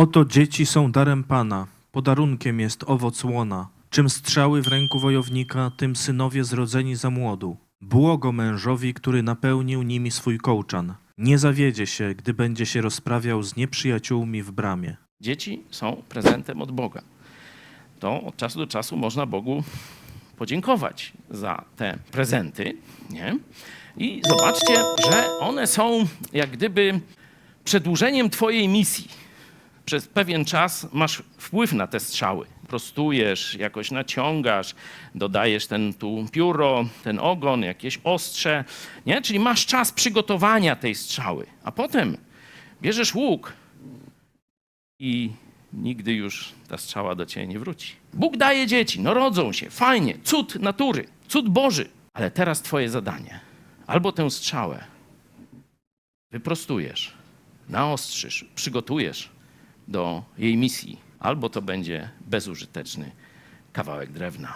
Oto dzieci są darem Pana, podarunkiem jest owoc łona. Czym strzały w ręku wojownika, tym synowie zrodzeni za młodu. Błogo mężowi, który napełnił nimi swój kołczan. Nie zawiedzie się, gdy będzie się rozprawiał z nieprzyjaciółmi w bramie. Dzieci są prezentem od Boga. To od czasu do czasu można Bogu podziękować za te prezenty. Nie? I zobaczcie, że one są jak gdyby przedłużeniem Twojej misji. Przez pewien czas masz wpływ na te strzały. Prostujesz, jakoś naciągasz, dodajesz ten tu pióro, ten ogon, jakieś ostrze, nie? Czyli masz czas przygotowania tej strzały. A potem bierzesz łuk i nigdy już ta strzała do ciebie nie wróci. Bóg daje dzieci, no rodzą się, fajnie, cud natury, cud Boży. Ale teraz twoje zadanie. Albo tę strzałę wyprostujesz, naostrzysz, przygotujesz do jej misji, albo to będzie bezużyteczny kawałek drewna.